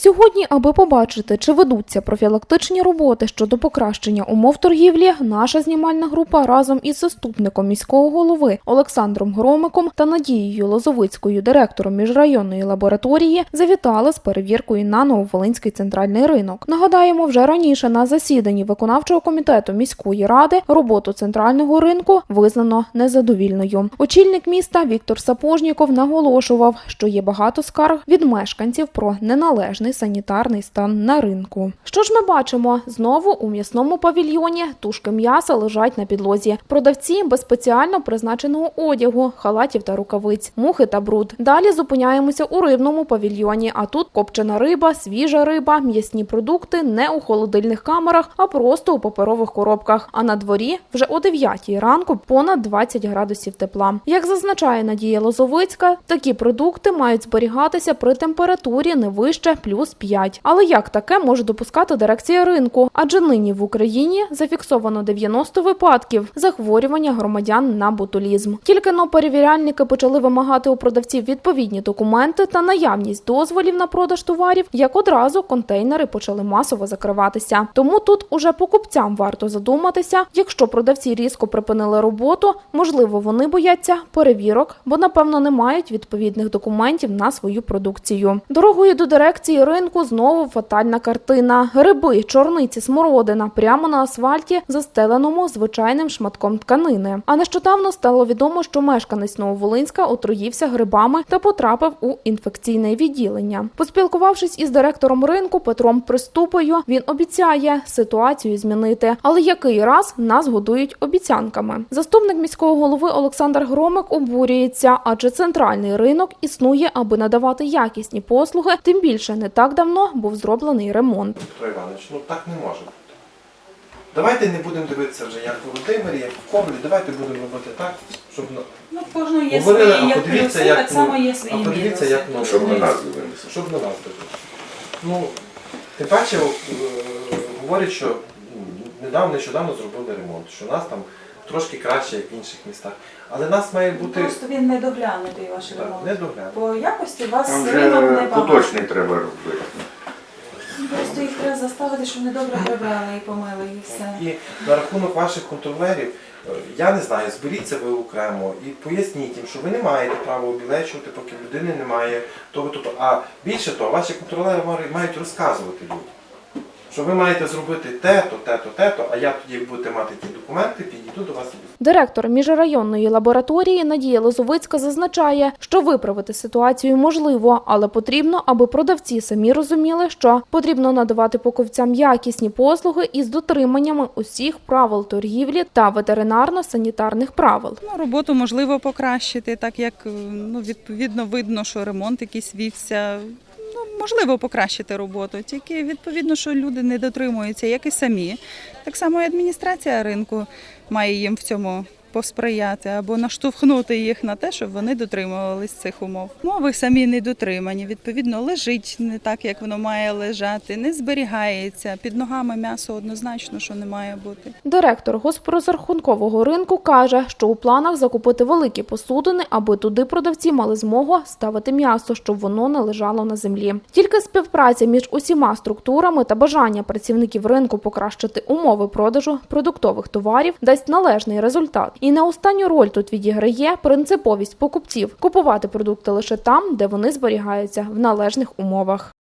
Сьогодні, аби побачити, чи ведуться профілактичні роботи щодо покращення умов торгівлі, наша знімальна група разом із заступником міського голови Олександром Громиком та Надією Лозовицькою, директором міжрайонної лабораторії, завітали з перевіркою на Нововолинський центральний ринок. Нагадаємо, вже раніше на засіданні виконавчого комітету міської ради роботу центрального ринку визнано незадовільною. Очільник міста Віктор Сапожніков наголошував, що є багато скарг від мешканців про неналежний санітарний стан на ринку. Що ж ми бачимо? Знову у м'ясному павільйоні тушки м'яса лежать на підлозі. Продавці без спеціально призначеного одягу, халатів та рукавиць, мухи та бруд. Далі зупиняємося у рибному павільйоні. А тут копчена риба, свіжа риба, м'ясні продукти не у холодильних камерах, а просто у паперових коробках. А на дворі вже о 9 ранку понад 20 градусів тепла. Як зазначає Надія Лозовицька, такі продукти мають зберігатися при температурі не вище плюс 5. Але як таке може допускати дирекція ринку? Адже нині в Україні зафіксовано 90 випадків захворювання громадян на ботулізм. Тільки но перевіряльники почали вимагати у продавців відповідні документи та наявність дозволів на продаж товарів, як одразу контейнери почали масово закриватися. Тому тут уже покупцям варто задуматися, якщо продавці різко припинили роботу, можливо, вони бояться перевірок, бо напевно не мають відповідних документів на свою продукцію. Дорогою до дирекції ринку знову фатальна картина: гриби, чорниці, смородина прямо на асфальті, застеленому звичайним шматком тканини. А нещодавно стало відомо, що мешканець Нововолинська отруївся грибами та потрапив у інфекційне відділення. Поспілкувавшись із директором ринку Петром Приступою, він обіцяє ситуацію змінити. Але який раз нас годують обіцянками? Заступник міського голови Олександр Громик обурюється, адже центральний ринок існує, аби надавати якісні послуги. Тим більше не так давно був зроблений ремонт. Петро Іванович, ну так не може бути. Давайте не будемо дивитися вже як в Володимирі, як в Ковлі, давайте будемо робити так, щоб ну, Ну, в кожного є говорили, свої а як подивіться, плюси, як так ну, само є а подивіться, мінуси. як ну, Щоб на ну, нас дивилися. щоб на нас дивитися. Ну, тим паче е, говорять, що м, недавно, нещодавно зробили ремонт, що у нас там трошки краще, як в інших містах. Але нас має бути Просто він не доглянутий ваш так, ремонт. не доглянути. По якості у вас ринок вже не багато. поточний треба робити. Просто їх треба заставити, щоб вони добре прибрали і помили, і все. І на рахунок ваших контролерів, е, я не знаю, зберіться ви окремо і поясніть їм, що ви не маєте права обілечувати, поки в людини немає того, того. А більше того, ваші контролери мають розказувати людям, що ви маєте зробити те-то, те-то, те-то, а я тоді як будете мати ті документи, підійду до вас Директор міжрайонної лабораторії Надія Лозовицька зазначає, що виправити ситуацію можливо, але потрібно, аби продавці самі розуміли, що потрібно надавати покупцям якісні послуги із дотриманнями усіх правил торгівлі та ветеринарно-санітарних правил. Ну, роботу можливо покращити, так як е, ну, відповідно видно, що ремонт якийсь вівся. Можливо покращити роботу, тільки відповідно, що люди не дотримуються, як і самі. Так само і адміністрація ринку має їм в цьому посприяти або наштовхнути їх на те, щоб вони дотримувались цих умов. Мови самі не дотримані. Відповідно, лежить не так, як воно має лежати, не зберігається. Під ногами м'ясо однозначно, що не має бути. Директор госпрозрахункового ринку каже, що у планах закупити великі посудини, аби туди продавці мали змогу ставити м'ясо, щоб воно не лежало на землі. Тільки співпраця між усіма структурами та бажання працівників ринку покращити умови продажу продуктових товарів дасть належний результат. І не останню роль тут відіграє принциповість покупців купувати продукти лише там, де вони зберігаються в належних умовах.